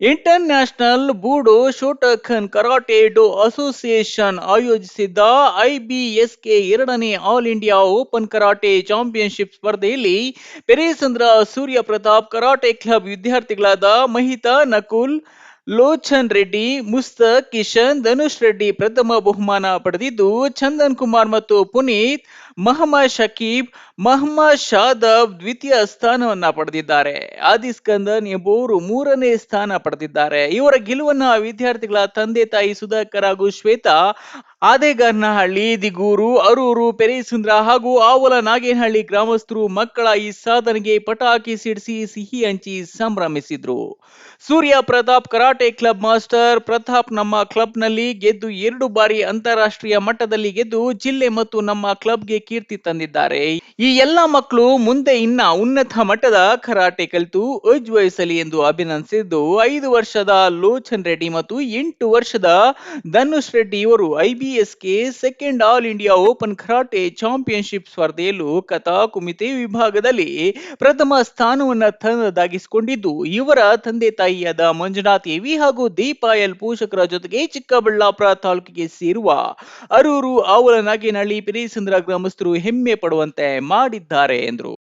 International Budo Shotokan karate do association ಆಯೋಜಿಸಿದ್ದ IBSK ಎರಡನೇ all India open karate championship ಸ್ಪರ್ಧೆಯಲ್ಲಿ Peresandra Surya Pratap karate club ವಿದ್ಯಾರ್ಥಿಗಳಾದ ಮಹಿತಾ ನಕುಲ್ ಲೋಚನ್ ರೆಡ್ಡಿ, ಮುಸ್ತಕ್, ಕಿಶನ್, ಧನುಷ್ ರೆಡ್ಡಿ ಪ್ರಥಮ ಬಹುಮಾನ ಪಡೆದಿದ್ದು, ಚಂದನ್ ಕುಮಾರ್ ಮತ್ತು ಪುನೀತ್ ಮಹಮ್ಮದ್ ಶಕೀಬ್ ಮಹಮ್ಮದ್ ಶಾದಬ್ ದ್ವಿತೀಯ ಸ್ಥಾನವನ್ನ ಪಡೆದಿದ್ದಾರೆ. ಆದಿಸ್ಕಂದನ್ ಎಂಬುವರು ಮೂರನೇ ಸ್ಥಾನ ಪಡೆದಿದ್ದಾರೆ. ಇವರ ಗೆಲುವನ್ನ ವಿದ್ಯಾರ್ಥಿಗಳ ತಂದೆ ತಾಯಿ ಸುಧಾಕರ್ ಹಾಗೂ ಶ್ವೇತಾ ಆದೇಗಾರನಹಳ್ಳಿ, ದಿಗೂರು, ಅರೂರು, ಪೆರೇಸುಂದ್ರ ಹಾಗೂ ಆವಲ ನಾಗೇನಹಳ್ಳಿ ಗ್ರಾಮಸ್ಥರು ಮಕ್ಕಳ ಈ ಸಾಧನೆಗೆ ಪಟಾಕಿ ಸಿಡಿಸಿ ಸಿಹಿ ಹಂಚಿ ಸಂಭ್ರಮಿಸಿದ್ರು. Surya Pratap karate club master Pratap ನಮ್ಮ ಕ್ಲಬ್ನಲ್ಲಿ ಗೆದ್ದು ಎರಡು ಬಾರಿ ಅಂತಾರಾಷ್ಟ್ರೀಯ ಮಟ್ಟದಲ್ಲಿ ಗೆದ್ದು ಜಿಲ್ಲೆ ಮತ್ತು ನಮ್ಮ ಕ್ಲಬ್ಗೆ ಕೀರ್ತಿ ತಂದಿದ್ದಾರೆ. ಈ ಎಲ್ಲ ಮಕ್ಕಳು ಮುಂದೆ ಇನ್ನ ಉನ್ನತ ಮಟ್ಟದ ಕರಾಟೆ ಕಲಿತು ಉಜ್ವಯಿಸಲಿ ಎಂದು ಅಭಿನಂದಿಸಿದ್ದು, ಐದು ವರ್ಷದ ಲೋಚನ್ ರೆಡ್ಡಿ ಮತ್ತು ಎಂಟು ವರ್ಷದ ಧನುಷ್ ರೆಡ್ಡಿ ಇವರು ಐಬಿಎಸ್ಗೆ second all India open karate championship ಸ್ಪರ್ಧೆಯಲ್ಲೂ kata kumite ವಿಭಾಗದಲ್ಲಿ ಪ್ರಥಮ ಸ್ಥಾನವನ್ನ ತನ್ನದಾಗಿಸಿಕೊಂಡಿದ್ದು, ಇವರ ತಂದೆ ತಾಯಿಯಾದ ಮಂಜುನಾಥ್ ಎವಿ ಹಾಗೂ ದೀಪಾ ಎಲ್ ಪೋಷಕರ ಜೊತೆಗೆ ಚಿಕ್ಕಬಳ್ಳಾಪುರ ತಾಲೂಕಿಗೆ ಸೇರುವ ಅರೂರು ಆವಲ ನಾಗೇನಹಳ್ಳಿ ಪಿರಿಸಂದ್ರ ಗ್ರಾಮಸ್ಥರು ಹೆಮ್ಮೆ ಪಡುವಂತೆ ಮಾಡಿದ್ದಾರೆ ಎಂದರು.